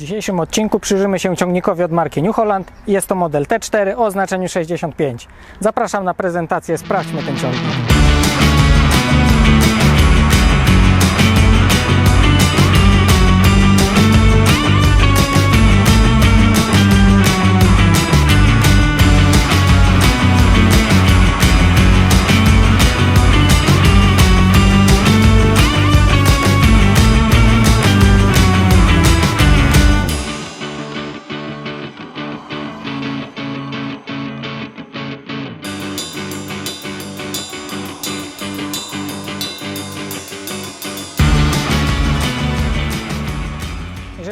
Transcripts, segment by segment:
W dzisiejszym odcinku przyjrzymy się ciągnikowi od marki New Holland. Jest to model T4 o oznaczeniu 65. Zapraszam na prezentację, sprawdźmy ten ciągnik.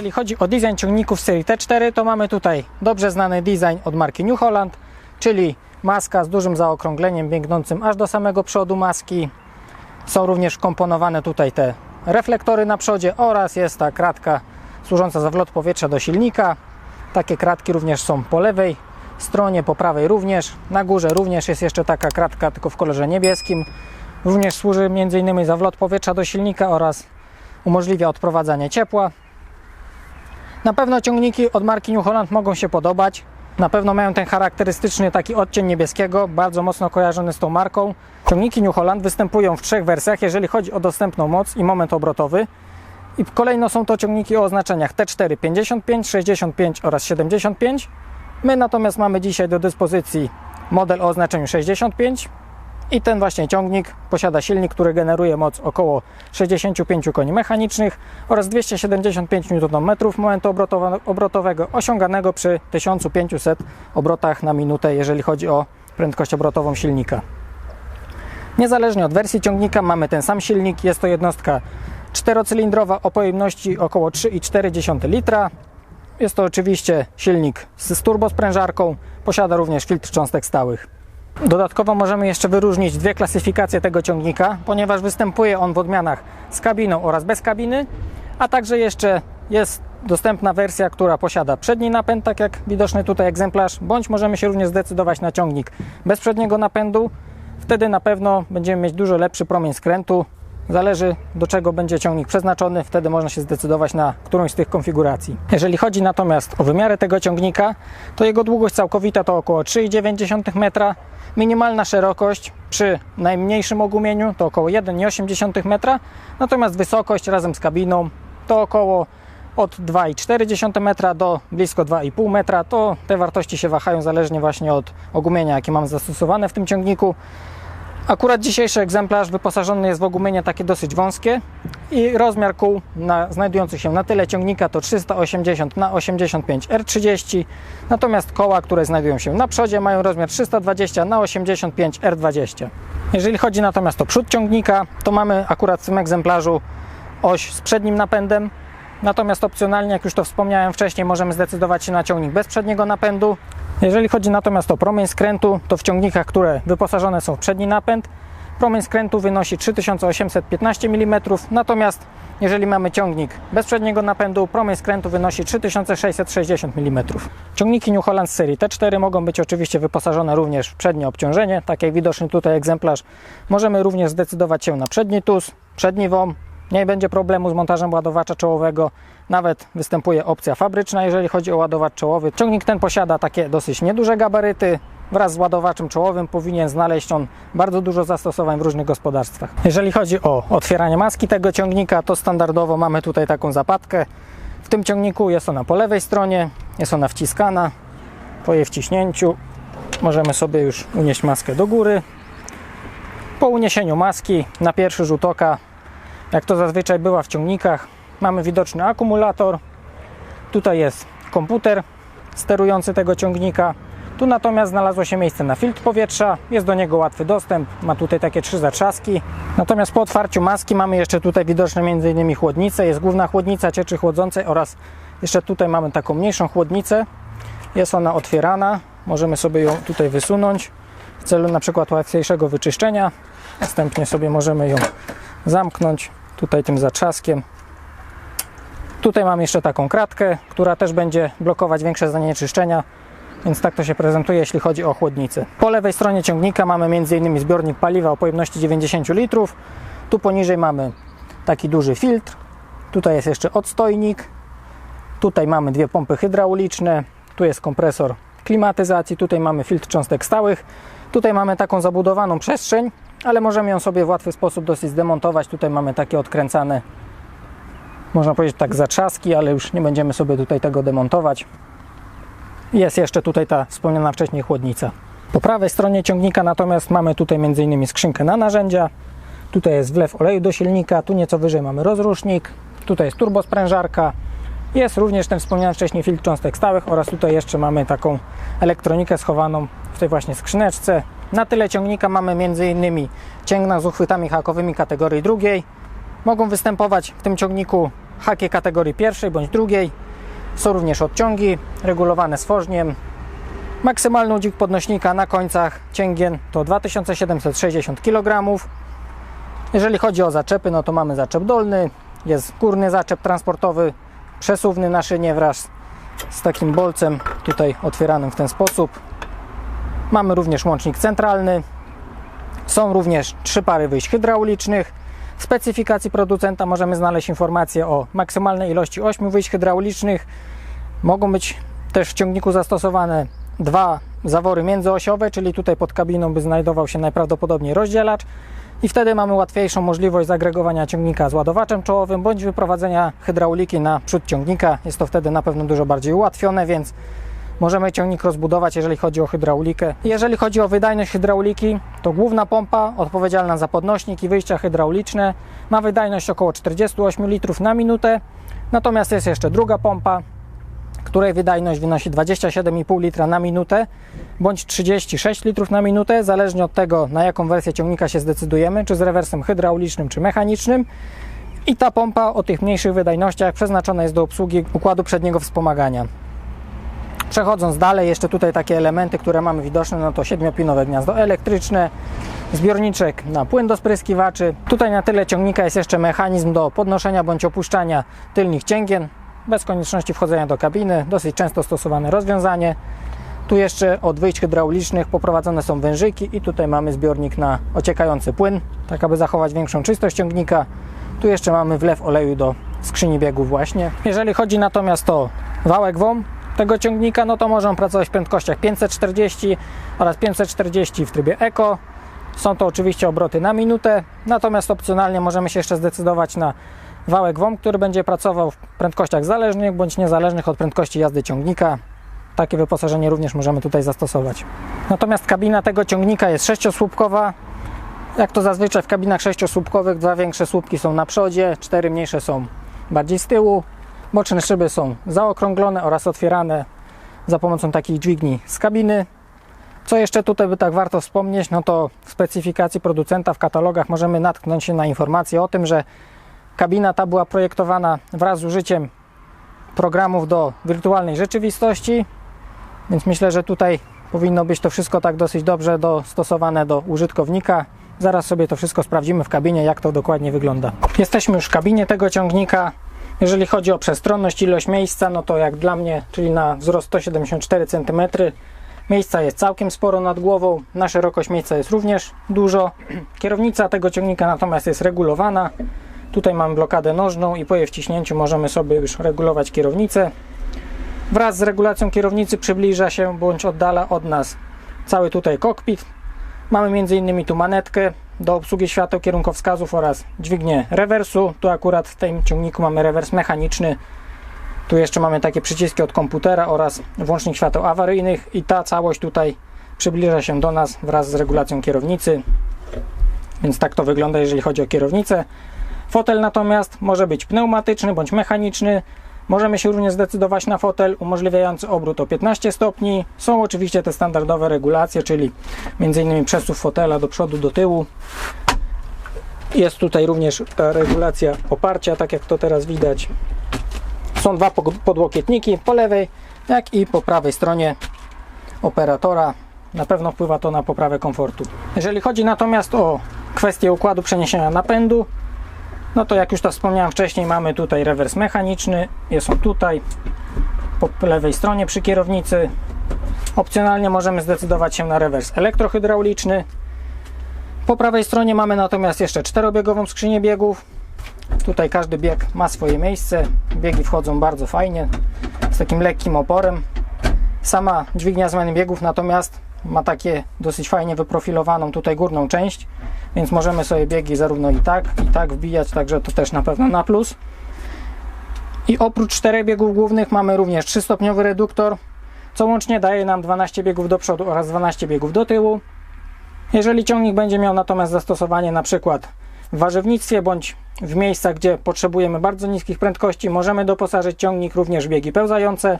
Jeżeli chodzi o design ciągników serii T4, to mamy tutaj dobrze znany design od marki New Holland, czyli maska z dużym zaokrągleniem biegnącym aż do samego przodu maski. Są również wkomponowane tutaj te reflektory na przodzie oraz jest ta kratka służąca za wlot powietrza do silnika. Takie kratki również są po lewej stronie, po prawej również. Na górze również jest jeszcze taka kratka, tylko w kolorze niebieskim. Również służy m.in. za wlot powietrza do silnika oraz umożliwia odprowadzanie ciepła. Na pewno ciągniki od marki New Holland mogą się podobać. Na pewno mają ten charakterystyczny taki odcień niebieskiego, bardzo mocno kojarzony z tą marką. Ciągniki New Holland występują w trzech wersjach, jeżeli chodzi o dostępną moc i moment obrotowy. I kolejno są to ciągniki o oznaczeniach T4 55, 65 oraz 75. My natomiast mamy dzisiaj do dyspozycji model o oznaczeniu 65 i ten właśnie ciągnik posiada silnik, który generuje moc około 65 koni mechanicznych oraz 275 Nm momentu obrotowego osiąganego przy 1500 obrotach na minutę, jeżeli chodzi o prędkość obrotową silnika. Niezależnie od wersji ciągnika mamy ten sam silnik. Jest to jednostka czterocylindrowa o pojemności około 3,4 litra. Jest to oczywiście silnik z turbosprężarką. Posiada również filtr cząstek stałych. Dodatkowo możemy jeszcze wyróżnić dwie klasyfikacje tego ciągnika, ponieważ występuje on w odmianach z kabiną oraz bez kabiny, a także jeszcze jest dostępna wersja, która posiada przedni napęd, tak jak widoczny tutaj egzemplarz, bądź możemy się również zdecydować na ciągnik bez przedniego napędu. Wtedy na pewno będziemy mieć dużo lepszy promień skrętu. Zależy do czego będzie ciągnik przeznaczony, wtedy można się zdecydować na którąś z tych konfiguracji. Jeżeli chodzi natomiast o wymiary tego ciągnika, to jego długość całkowita to około 3,9 metra, minimalna szerokość przy najmniejszym ogumieniu to około 1,8 metra, natomiast wysokość razem z kabiną to około od 2,4 metra do blisko 2,5 metra. To te wartości się wahają zależnie właśnie od ogumienia, jakie mam zastosowane w tym ciągniku. Akurat dzisiejszy egzemplarz wyposażony jest w ogumienie takie dosyć wąskie i rozmiar kół na, się na tyle ciągnika to 380 na 85 R30, natomiast koła, które znajdują się na przodzie mają rozmiar 320 na 85 R20. Jeżeli chodzi natomiast o przód ciągnika, to mamy akurat w tym egzemplarzu oś z przednim napędem, Natomiast opcjonalnie, jak już to wspomniałem wcześniej, możemy zdecydować się na ciągnik bez przedniego napędu. Jeżeli chodzi natomiast o promień skrętu, to w ciągnikach, które wyposażone są w przedni napęd, promień skrętu wynosi 3815 mm, natomiast jeżeli mamy ciągnik bez przedniego napędu, promień skrętu wynosi 3660 mm. Ciągniki New Holland serii T4 mogą być oczywiście wyposażone również w przednie obciążenie, tak jak widoczny tutaj egzemplarz. Możemy również zdecydować się na przedni TUS, przedni WOM, nie będzie problemu z montażem ładowacza czołowego. Nawet występuje opcja fabryczna, jeżeli chodzi o ładowacz czołowy. Ciągnik ten posiada takie dosyć nieduże gabaryty. Wraz z ładowaczem czołowym powinien znaleźć on bardzo dużo zastosowań w różnych gospodarstwach. Jeżeli chodzi o otwieranie maski tego ciągnika, to standardowo mamy tutaj taką zapadkę. W tym ciągniku jest ona po lewej stronie, jest ona wciskana. Po jej wciśnięciu możemy sobie już unieść maskę do góry. Po uniesieniu maski na pierwszy rzut oka jak to zazwyczaj bywa w ciągnikach, mamy widoczny akumulator. Tutaj jest komputer sterujący tego ciągnika. Tu natomiast znalazło się miejsce na filtr powietrza, jest do niego łatwy dostęp, ma tutaj takie trzy zatrzaski. Natomiast po otwarciu maski mamy jeszcze tutaj widoczne m.in. chłodnicę, jest główna chłodnica cieczy chłodzącej oraz jeszcze tutaj mamy taką mniejszą chłodnicę. Jest ona otwierana, możemy sobie ją tutaj wysunąć w celu na przykład łatwiejszego wyczyszczenia. Następnie sobie możemy ją zamknąć tutaj tym zatrzaskiem. Tutaj mam jeszcze taką kratkę, która też będzie blokować większe zanieczyszczenia, więc tak to się prezentuje, jeśli chodzi o chłodnicę. Po lewej stronie ciągnika mamy m.in. zbiornik paliwa o pojemności 90 litrów. Tu poniżej mamy taki duży filtr. Tutaj jest jeszcze odstojnik. Tutaj mamy dwie pompy hydrauliczne, tu jest kompresor klimatyzacji, tutaj mamy filtr cząstek stałych. Tutaj mamy taką zabudowaną przestrzeń, ale możemy ją sobie w łatwy sposób dosyć zdemontować. Tutaj mamy takie odkręcane, można powiedzieć tak zatrzaski, ale już nie będziemy sobie tutaj tego demontować. Jest jeszcze tutaj ta wspomniana wcześniej chłodnica. Po prawej stronie ciągnika natomiast mamy tutaj m.in. skrzynkę na narzędzia. Tutaj jest wlew oleju do silnika, tu nieco wyżej mamy rozrusznik, tutaj jest turbosprężarka, jest również ten wspomniany wcześniej filtr cząstek stałych oraz tutaj jeszcze mamy taką elektronikę schowaną w tej właśnie skrzyneczce. Na tyle ciągnika mamy m.in. cięgna z uchwytami hakowymi kategorii drugiej. Mogą występować w tym ciągniku haki kategorii pierwszej bądź drugiej. Są również odciągi regulowane stworzniem. Maksymalny udźwig podnośnika na końcach cięgien to 2760 kg. Jeżeli chodzi o zaczepy, no to mamy zaczep dolny, jest górny zaczep transportowy, przesuwny na szynie wraz z takim bolcem tutaj otwieranym w ten sposób. Mamy również łącznik centralny. Są również trzy pary wyjść hydraulicznych. W specyfikacji producenta możemy znaleźć informacje o maksymalnej ilości 8 wyjść hydraulicznych. Mogą być też w ciągniku zastosowane dwa zawory międzyosiowe, czyli tutaj pod kabiną by znajdował się najprawdopodobniej rozdzielacz i wtedy mamy łatwiejszą możliwość zagregowania ciągnika z ładowaczem czołowym bądź wyprowadzenia hydrauliki na przód ciągnika. Jest to wtedy na pewno dużo bardziej ułatwione, więc możemy ciągnik rozbudować, jeżeli chodzi o hydraulikę. Jeżeli chodzi o wydajność hydrauliki, to główna pompa odpowiedzialna za podnośnik i wyjścia hydrauliczne ma wydajność około 48 litrów na minutę. Natomiast jest jeszcze druga pompa, której wydajność wynosi 27,5 litra na minutę bądź 36 litrów na minutę, zależnie od tego, na jaką wersję ciągnika się zdecydujemy, czy z rewersem hydraulicznym, czy mechanicznym. I ta pompa o tych mniejszych wydajnościach przeznaczona jest do obsługi układu przedniego wspomagania. Przechodząc dalej, jeszcze tutaj takie elementy, które mamy widoczne, no to siedmiopinowe gniazdo elektryczne, zbiorniczek na płyn do spryskiwaczy. Tutaj na tyle ciągnika jest jeszcze mechanizm do podnoszenia bądź opuszczania tylnych cięgien, bez konieczności wchodzenia do kabiny, dosyć często stosowane rozwiązanie. Tu jeszcze od wyjść hydraulicznych poprowadzone są wężyki i tutaj mamy zbiornik na ociekający płyn, tak aby zachować większą czystość ciągnika. Tu jeszcze mamy wlew oleju do skrzyni biegów właśnie. Jeżeli chodzi natomiast o wałek WOM tego ciągnika, no to możemy pracować w prędkościach 540 oraz 540 w trybie Eco. Są to oczywiście obroty na minutę, natomiast opcjonalnie możemy się jeszcze zdecydować na wałek WOM, który będzie pracował w prędkościach zależnych bądź niezależnych od prędkości jazdy ciągnika. Takie wyposażenie również możemy tutaj zastosować. Natomiast kabina tego ciągnika jest sześciosłupkowa. Jak to zazwyczaj w kabinach sześciosłupkowych, dwa większe słupki są na przodzie, cztery mniejsze są bardziej z tyłu. Boczne szyby są zaokrąglone oraz otwierane za pomocą takich dźwigni z kabiny. Co jeszcze tutaj by tak warto wspomnieć, no to w specyfikacji producenta w katalogach możemy natknąć się na informację o tym, że kabina ta była projektowana wraz z użyciem programów do wirtualnej rzeczywistości, więc myślę, że tutaj powinno być to wszystko tak dosyć dobrze dostosowane do użytkownika. Zaraz sobie to wszystko sprawdzimy w kabinie, jak to dokładnie wygląda. Jesteśmy już w kabinie tego ciągnika. Jeżeli chodzi o przestronność, ilość miejsca, no to jak dla mnie, czyli na wzrost 174 cm, miejsca jest całkiem sporo nad głową. Na szerokość miejsca jest również dużo. Kierownica tego ciągnika natomiast jest regulowana. Tutaj mamy blokadę nożną i po jej wciśnięciu możemy sobie już regulować kierownicę. Wraz z regulacją kierownicy przybliża się bądź oddala od nas cały tutaj kokpit. Mamy m.in. tu manetkę do obsługi świateł kierunkowskazów oraz dźwignię rewersu. Tu akurat w tym ciągniku mamy rewers mechaniczny. Tu jeszcze mamy takie przyciski od komputera oraz włącznik świateł awaryjnych i ta całość tutaj przybliża się do nas wraz z regulacją kierownicy. Więc tak to wygląda, jeżeli chodzi o kierownicę. Fotel natomiast może być pneumatyczny bądź mechaniczny. Możemy się również zdecydować na fotel umożliwiający obrót o 15 stopni. Są oczywiście te standardowe regulacje, czyli m.in. przesuw fotela do przodu, do tyłu. Jest tutaj również regulacja oparcia, tak jak to teraz widać. Są dwa podłokietniki po lewej, jak i po prawej stronie operatora. Na pewno wpływa to na poprawę komfortu. Jeżeli chodzi natomiast o kwestię układu przeniesienia napędu, no to jak już to wspomniałem wcześniej, mamy tutaj rewers mechaniczny, jest on tutaj po lewej stronie przy kierownicy. Opcjonalnie możemy zdecydować się na rewers elektrohydrauliczny. Po prawej stronie mamy natomiast jeszcze czterobiegową skrzynię biegów Tutaj każdy bieg ma swoje miejsce. Biegi wchodzą bardzo fajnie, z takim lekkim oporem. Sama dźwignia zmiany biegów natomiast ma takie dosyć fajnie wyprofilowaną tutaj górną część, więc możemy sobie biegi zarówno i tak, i tak wbijać, także to też na pewno na plus. I oprócz czterech biegów głównych mamy również 3-stopniowy reduktor, co łącznie daje nam 12 biegów do przodu oraz 12 biegów do tyłu. Jeżeli ciągnik będzie miał natomiast zastosowanie na przykład w warzywnictwie bądź w miejscach, gdzie potrzebujemy bardzo niskich prędkości, możemy doposażyć ciągnik również w biegi pełzające.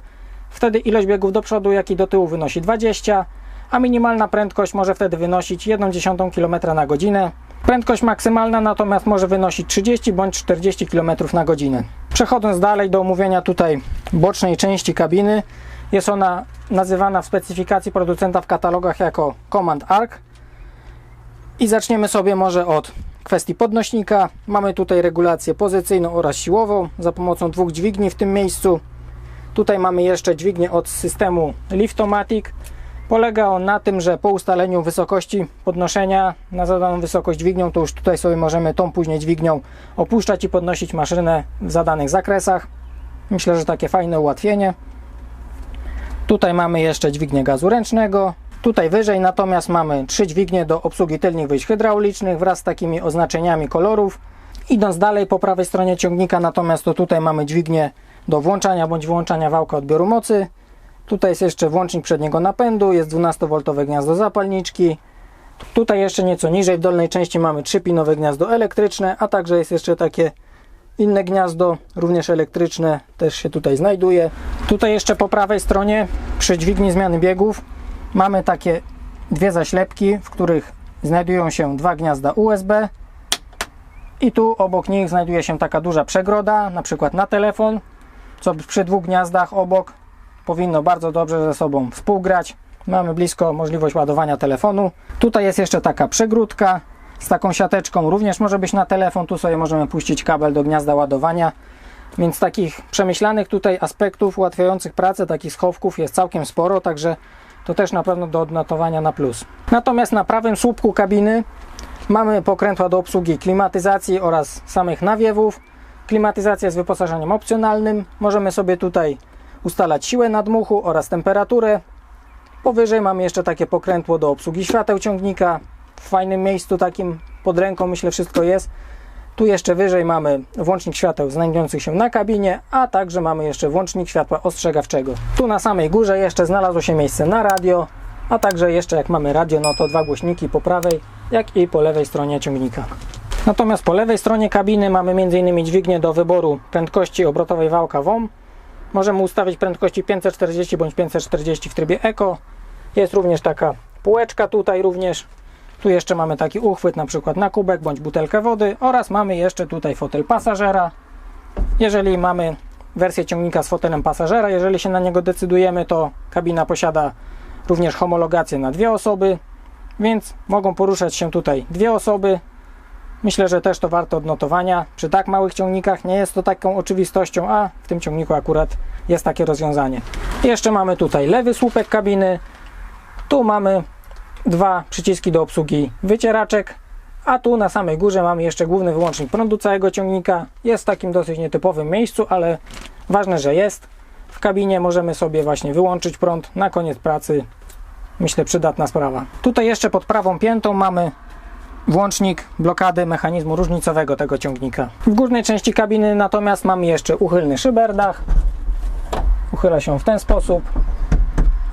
Wtedy ilość biegów do przodu, jak i do tyłu wynosi 20, a minimalna prędkość może wtedy wynosić 1,1 km na godzinę. Prędkość maksymalna natomiast może wynosić 30 bądź 40 km na godzinę. Przechodząc dalej do omówienia tutaj bocznej części kabiny, jest ona nazywana w specyfikacji producenta w katalogach jako Command Arc. I zaczniemy sobie może od kwestii podnośnika. Mamy tutaj regulację pozycyjną oraz siłową za pomocą dwóch dźwigni w tym miejscu. Tutaj mamy jeszcze dźwignię od systemu Liftomatic. Polega on na tym, że po ustaleniu wysokości podnoszenia na zadaną wysokość dźwignią, to już tutaj sobie możemy tą później dźwignią opuszczać i podnosić maszynę w zadanych zakresach. Myślę, że takie fajne ułatwienie. Tutaj mamy jeszcze dźwignię gazu ręcznego. Tutaj wyżej natomiast mamy trzy dźwignie do obsługi tylnych wyjść hydraulicznych wraz z takimi oznaczeniami kolorów. Idąc dalej po prawej stronie ciągnika natomiast to tutaj mamy dźwignię do włączania bądź wyłączania wałka odbioru mocy. Tutaj jest jeszcze włącznik przedniego napędu, jest 12V gniazdo zapalniczki. Tutaj jeszcze nieco niżej w dolnej części mamy 3-pinowe gniazdo elektryczne, a także jest jeszcze takie inne gniazdo, również elektryczne, też się tutaj znajduje. Tutaj jeszcze po prawej stronie przy dźwigni zmiany biegów mamy takie dwie zaślepki, w których znajdują się dwa gniazda USB i tu obok nich znajduje się taka duża przegroda, na przykład na telefon, co przy dwóch gniazdach obok powinno bardzo dobrze ze sobą współgrać. Mamy blisko możliwość ładowania telefonu. Tutaj jest jeszcze taka przegródka z taką siateczką, również może być na telefon. Tu sobie możemy puścić kabel do gniazda ładowania. Więc takich przemyślanych tutaj aspektów ułatwiających pracę, takich schowków jest całkiem sporo, także to też na pewno do odnotowania na plus. Natomiast na prawym słupku kabiny mamy pokrętła do obsługi klimatyzacji oraz samych nawiewów. Klimatyzacja jest wyposażeniem opcjonalnym. Możemy sobie tutaj ustalać siłę nadmuchu oraz temperaturę. Powyżej mamy jeszcze takie pokrętło do obsługi świateł ciągnika. W fajnym miejscu takim pod ręką myślę wszystko jest. Tu jeszcze wyżej mamy włącznik świateł znajdujących się na kabinie, a także mamy jeszcze włącznik światła ostrzegawczego. Tu na samej górze jeszcze znalazło się miejsce na radio, a także jeszcze jak mamy radio, no to dwa głośniki po prawej, jak i po lewej stronie ciągnika. Natomiast po lewej stronie kabiny mamy m.in. dźwignię do wyboru prędkości obrotowej wałka WOM. Możemy ustawić prędkości 540 bądź 540 w trybie Eco. Jest również taka półeczka tutaj również. Tu jeszcze mamy taki uchwyt na przykład na kubek bądź butelkę wody oraz mamy jeszcze tutaj fotel pasażera. Jeżeli mamy wersję ciągnika z fotelem pasażera, jeżeli się na niego decydujemy, to kabina posiada również homologację na dwie osoby, więc mogą poruszać się tutaj dwie osoby. Myślę, że też to warto odnotowania. Przy tak małych ciągnikach nie jest to taką oczywistością, a w tym ciągniku akurat jest takie rozwiązanie. Jeszcze mamy tutaj lewy słupek kabiny. Tu mamy dwa przyciski do obsługi wycieraczek, a tu na samej górze mamy jeszcze główny wyłącznik prądu całego ciągnika. Jest w takim dosyć nietypowym miejscu, ale ważne, że jest. W kabinie możemy sobie właśnie wyłączyć prąd na koniec pracy. Myślę przydatna sprawa. Tutaj jeszcze pod prawą piętą mamy włącznik blokady mechanizmu różnicowego tego ciągnika. W górnej części kabiny natomiast mamy jeszcze uchylny szyberdach. Uchyla się w ten sposób.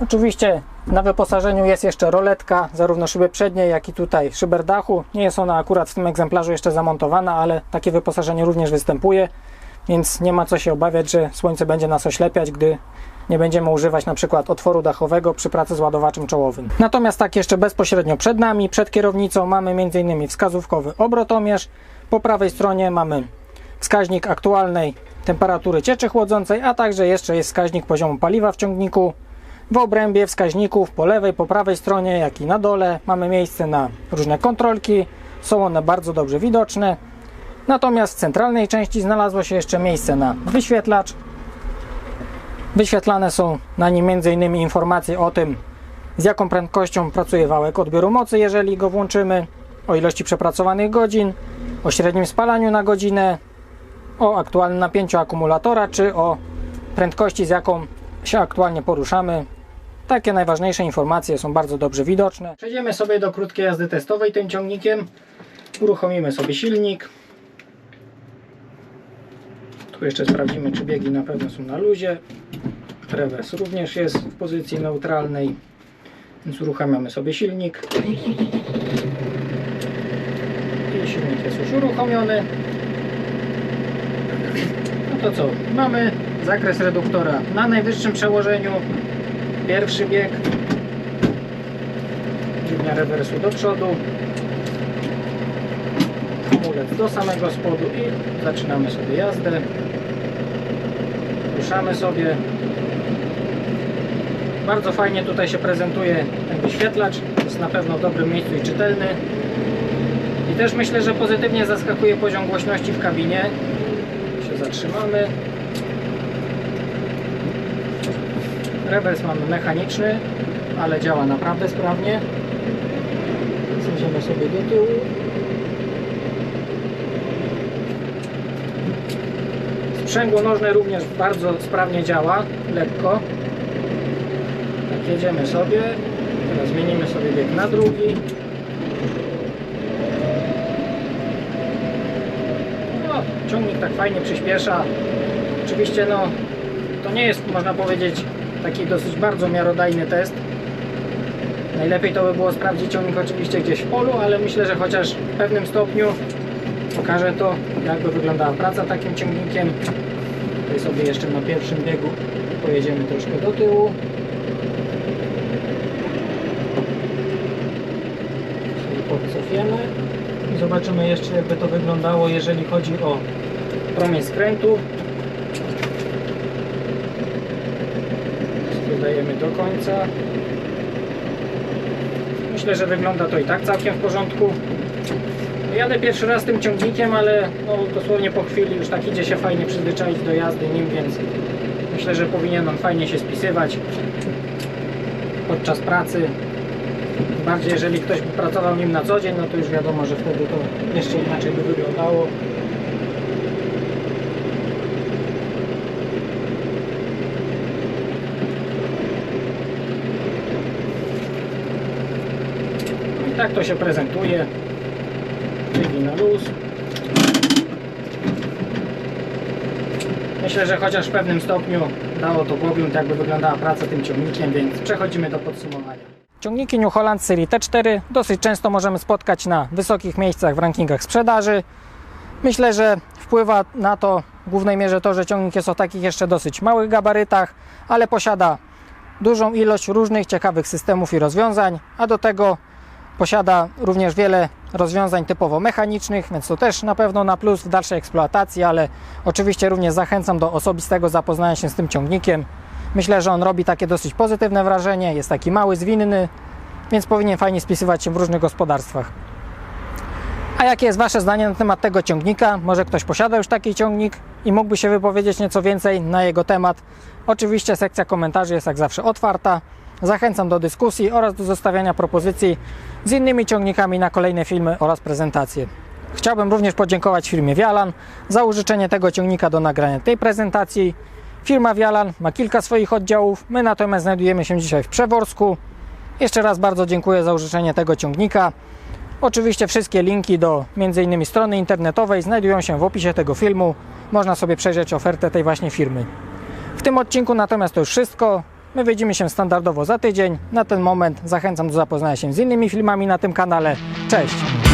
Oczywiście na wyposażeniu jest jeszcze roletka, zarówno szyby przedniej, jak i tutaj szyber dachu. Nie jest ona akurat w tym egzemplarzu jeszcze zamontowana, ale takie wyposażenie również występuje, więc nie ma co się obawiać, że słońce będzie nas oślepiać, gdy nie będziemy używać na przykład otworu dachowego przy pracy z ładowaczem czołowym. Natomiast tak jeszcze bezpośrednio przed nami, przed kierownicą mamy m.in. wskazówkowy obrotomierz. Po prawej stronie mamy wskaźnik aktualnej temperatury cieczy chłodzącej, a także jeszcze jest wskaźnik poziomu paliwa w ciągniku. W obrębie wskaźników po lewej, po prawej stronie, jak i na dole mamy miejsce na różne kontrolki. Są one bardzo dobrze widoczne. Natomiast w centralnej części znalazło się jeszcze miejsce na wyświetlacz. Wyświetlane są na nim m.in. informacje o tym, z jaką prędkością pracuje wałek odbioru mocy, jeżeli go włączymy, o ilości przepracowanych godzin, o średnim spalaniu na godzinę, o aktualnym napięciu akumulatora, czy o prędkości, z jaką się aktualnie poruszamy. Takie najważniejsze informacje są bardzo dobrze widoczne. Przejdziemy sobie do krótkiej jazdy testowej tym ciągnikiem. Uruchomimy sobie silnik. Tu jeszcze sprawdzimy, czy biegi na pewno są na luzie. Rewers również jest w pozycji neutralnej. Więc uruchamiamy sobie silnik. I silnik jest już uruchomiony. No to co? Mamy zakres reduktora na najwyższym przełożeniu. Pierwszy bieg. Dźwignia rewersu do przodu. Hamulec do samego spodu i zaczynamy sobie jazdę. Ruszamy sobie. Bardzo fajnie tutaj się prezentuje ten wyświetlacz. Jest na pewno w dobrym miejscu i czytelny. I też myślę, że pozytywnie zaskakuje poziom głośności w kabinie. Się zatrzymamy. Rewers mamy mechaniczny, ale działa naprawdę sprawnie. Zejdziemy sobie do tyłu. Sprzęgło nożne również bardzo sprawnie działa, lekko. Tak jedziemy sobie. Teraz zmienimy sobie bieg na drugi. No, ciągnik tak fajnie przyspiesza. Oczywiście no, to nie jest, można powiedzieć, taki dosyć bardzo miarodajny test. Najlepiej to by było sprawdzić ciągnik oczywiście gdzieś w polu, ale myślę, że chociaż w pewnym stopniu pokaże to, jakby wyglądała praca takim ciągnikiem. Tutaj sobie jeszcze na pierwszym biegu pojedziemy troszkę do tyłu. Sobie podcofiemy i zobaczymy jeszcze jakby to wyglądało, jeżeli chodzi o promień skrętu. Dodajemy do końca. Myślę, że wygląda to i tak całkiem w porządku. Jadę pierwszy raz tym ciągnikiem, ale no, dosłownie po chwili już tak idzie się fajnie przyzwyczaić do jazdy nim, więc myślę, że powinien on fajnie się spisywać podczas pracy. Bardziej jeżeli ktoś by pracował nim na co dzień, no to już wiadomo, że wtedy to jeszcze inaczej by wyglądało. I tak to się prezentuje. Na luz. Myślę, że chociaż w pewnym stopniu dało to pogląd, jakby wyglądała praca tym ciągnikiem, więc przechodzimy do podsumowania. Ciągniki New Holland serii T4 dosyć często możemy spotkać na wysokich miejscach w rankingach sprzedaży. Myślę, że wpływa na to w głównej mierze to, że ciągnik jest o takich jeszcze dosyć małych gabarytach, ale posiada dużą ilość różnych ciekawych systemów i rozwiązań, a do tego posiada również wiele rozwiązań typowo mechanicznych, więc to też na pewno na plus w dalszej eksploatacji, ale oczywiście również zachęcam do osobistego zapoznania się z tym ciągnikiem. Myślę, że on robi takie dosyć pozytywne wrażenie, jest taki mały, zwinny, więc powinien fajnie spisywać się w różnych gospodarstwach. A jakie jest Wasze zdanie na temat tego ciągnika? Może ktoś posiada już taki ciągnik i mógłby się wypowiedzieć nieco więcej na jego temat? Oczywiście sekcja komentarzy jest jak zawsze otwarta. Zachęcam do dyskusji oraz do zostawiania propozycji z innymi ciągnikami na kolejne filmy oraz prezentacje. Chciałbym również podziękować firmie Wialan za użyczenie tego ciągnika do nagrania tej prezentacji. Firma Wialan ma kilka swoich oddziałów, my natomiast znajdujemy się dzisiaj w Przeworsku. Jeszcze raz bardzo dziękuję za użyczenie tego ciągnika. Oczywiście wszystkie linki do m.in. strony internetowej znajdują się w opisie tego filmu. Można sobie przejrzeć ofertę tej właśnie firmy. W tym odcinku natomiast to już wszystko. My widzimy się standardowo za tydzień. Na ten moment zachęcam do zapoznania się z innymi filmami na tym kanale. Cześć!